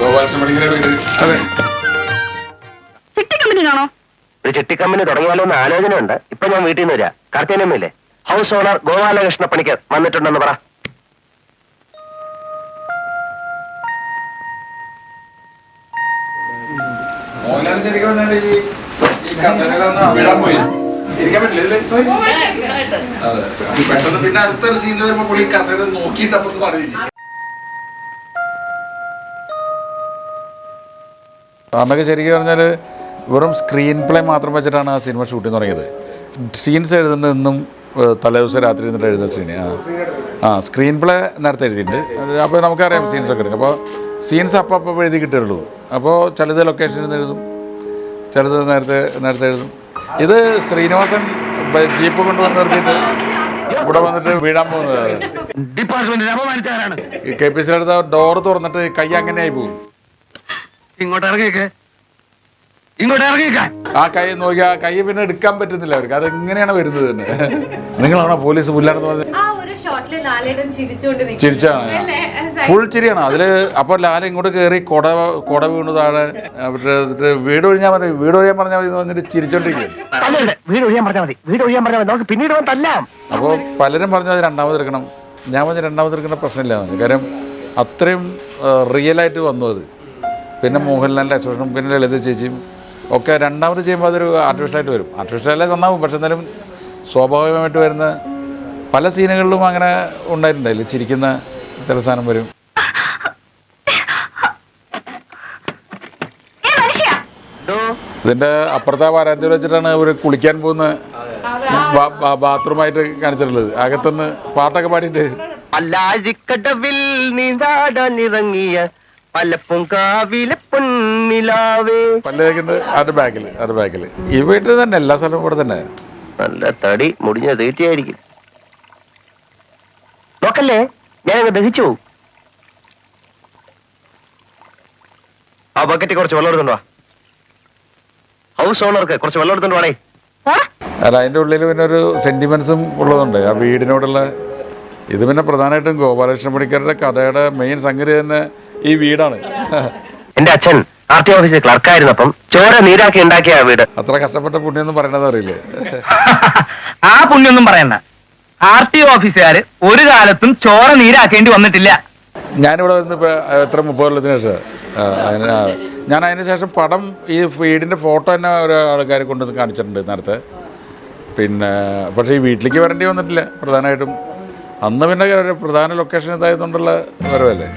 ഗോപാലകൃഷ്ണ പണിക്കരുടെ വീട്. അതെ. ചിട്ടി കമ്പനിയിലാണോ ഒരു ചിട്ടി കമ്പനി തുടങ്ങിയാലോ എന്ന് ആലോചനയുണ്ട്. ഇപ്പൊ ഞാൻ വീട്ടിൽ നിന്ന് വരാം. കാർത്തിയനമ്മയില്ലേ ഹൗസ് ഓണർ ഗോപാലകൃഷ്ണ പണിക്കർ വന്നിട്ടുണ്ടെന്ന് പറ. പെട്ടെന്ന് പിന്നെ അടുത്തൊരു സീനിൽ വരുമ്പോ പുള്ളി കസേര നോക്കിയിട്ട് അപ്പുറത്ത് പറയും. അന്നൊക്കെ ശരിക്കും പറഞ്ഞാൽ വെറും സ്ക്രീൻ പ്ലേ മാത്രം വെച്ചിട്ടാണ് ആ സിനിമ ഷൂട്ടിങ് തുടങ്ങിയത്. സീൻസ് എഴുതുന്നതെന്നും തലേദിവസം രാത്രി ഇരുന്നിട്ട് എഴുതുന്ന സീന് ആ ആ സ്ക്രീൻ പ്ലേ നേരത്തെ എഴുതിയിട്ടുണ്ട്. അപ്പോൾ നമുക്കറിയാം സീൻസ് ഒക്കെ. അപ്പോൾ സീൻസ് അപ്പം അപ്പം എഴുതി കിട്ടുള്ളൂ അപ്പോൾ ചിലത് ലൊക്കേഷനിൽ നിന്ന് എഴുതും. ചിലത് നേരത്തെ നേരത്തെ എഴുതും. ഇത് ശ്രീനിവാസൻ ജീപ്പ് കൊണ്ടുവന്ന് നിർത്തിയിട്ട് ഇവിടെ വന്നിട്ട് വീഴാൻ പോകുന്നത് ഡിപ്പാർട്ട്മെന്റിൽ അപമാനിച്ചവരാണ്. ഈ കെ പി സിയുടെ അടുത്ത് ഡോറ് തുറന്നിട്ട് കൈ അങ്ങനെ ആയി പോകും. ഇങ്ങോട്ട് ഇറങ്ങിയേക്ക് ഇങ്ങോട്ട് ഇറങ്ങിയേക്കാൻ ആ കൈ നോക്കി ആ കൈ പിന്നെ എടുക്കാൻ പറ്റുന്നില്ല അവർക്ക്. അത് എങ്ങനെയാണ് വരുന്നത് തന്നെ? നിങ്ങളാണോ പോലീസ് പുല്ലാണെന്ന് പറഞ്ഞത്? ആ ഒരു ഷോട്ടിൽ ലാലേട്ടൻ ചിരിച്ചുകൊണ്ട് നിൽക്കുന്നു. ചിരിച്ചാണ്? ഫുൾ ചിരിയാണ്. അതിൽ അപ്പൊ ലാല ഇങ്ങോട്ട് കയറി കൊട കൊട വീണു താഴെ. വീട് ഒഴിഞ്ഞാൽ മതി വീട് ഒഴിയാൻ പറഞ്ഞാൽ മതി പറഞ്ഞിട്ട് ചിരിച്ചോണ്ടിരിക്കും വീട് ഒഴിയാൻ പറഞ്ഞാൽ മതി വീട് ഒഴിയാൻ പറഞ്ഞാൽ മതി. നമുക്ക് പിന്നീട് തല്ലാം. അപ്പോൾ പലരും പറഞ്ഞു അത് രണ്ടാമത് എടുക്കണം. ഞാൻ പറഞ്ഞ രണ്ടാമത് എടുക്കേണ്ട പ്രശ്നമില്ല. കാര്യം അത്രയും റിയലായിട്ട് വന്നു അത്. പിന്നെ മോഹൻലാലിന്റെ അസോസിയേഷനും പിന്നെ ലളിത ചേച്ചിയും ഒക്കെ രണ്ടാമത് ചെയ്യുമ്പോൾ അതൊരു ആർട്ടിഫിഷ്യലായിട്ട് വരും. ആർട്ടിഫിഷ്യലല്ലേ നന്നാവും പക്ഷെ എന്നാലും സ്വാഭാവികമായിട്ട് വരുന്ന പല സീനുകളിലും അങ്ങനെ ഉണ്ടായിട്ടുണ്ടായില്ല. ചിരിക്കുന്ന ചില സാധനം വരും. ഇതിന്റെ അപ്പുറത്തെ വാരാന്തി വെച്ചിട്ടാണ് ഇവർ കുളിക്കാൻ പോകുന്ന ബാത്റൂമായിട്ട് കാണിച്ചിട്ടുള്ളത്. അകത്തുനിന്ന് പാട്ടൊക്കെ പാടിയിട്ട്. അല്ലാജിക്കടവിൽ കാവിലെ പൊന്നിലാവേ. പല്ല് തേക്കുന്നത് അതിന്റെ ബാക്കിൽ അതിന്റെ ബാക്കിൽ ഈ വീട്ടിൽ തന്നെ എല്ലാ സ്ഥലവും ഇവിടെ തന്നെ. നല്ല തടി മുടിഞ്ഞ തീറ്റയായിരിക്കും. നോക്കല്ലേ ഞാനങ്ങ് ദഹിച്ചു. പോകും ആ ബക്കറ്റ് കുറച്ച് വെള്ളം എടുത്തോണ്ട് വാ. ഹൗസ് ഓണർക്ക് കുറച്ച് വെള്ളം എടുത്തോണ്ട് വാടേ. അല്ല അതിന്റെ ഉള്ളിൽ പിന്നെ ഒരു സെന്റിമെന്റ്സും ഉള്ളതുണ്ട്. ആ വീടിനോടുള്ള ഇത് പിന്നെ പ്രധാനമായിട്ടും ഗോപാലകൃഷ്ണ പണിക്കരുടെ കഥയുടെ മെയിൻ സംഗതി തന്നെ ഈ വീടാണ്. എന്റെ അച്ഛൻ ആർ ടി ഓഫീസിൽ ക്ലർക്കായിരുന്നപ്പം ചോര നീരാക്കി ഉണ്ടാക്കിയ ആ വീട്. അത്ര കഷ്ടപ്പെട്ട പുണ്യൊന്നും പറയണത് അറിയില്ലേ? ആ പുണ്യൊന്നും പറയണ്ട. ആർ ടി ഓഫീസുകാര് ഒരു കാലത്തും ചോര നീരാക്കേണ്ടി വന്നിട്ടില്ല. ഞാനിവിടെ വരുന്ന എത്ര മുപ്പത് കൊല്ലത്തിന് ശേഷം ആ, അതിന് ആ, ഞാൻ അതിന് ശേഷം പടം ഈ വീടിന്റെ ഫോട്ടോ തന്നെ ഒരു ആൾക്കാരെ കൊണ്ടുവന്ന് കാണിച്ചിട്ടുണ്ട് നേരത്തെ. പിന്നെ പക്ഷേ ഈ വീട്ടിലേക്ക് വരേണ്ടി വന്നിട്ടില്ല പ്രധാനമായിട്ടും. അന്ന് പിന്നെ ഒരു പ്രധാന ലൊക്കേഷൻ ഇതായതുകൊണ്ടുള്ള വരവല്ലേ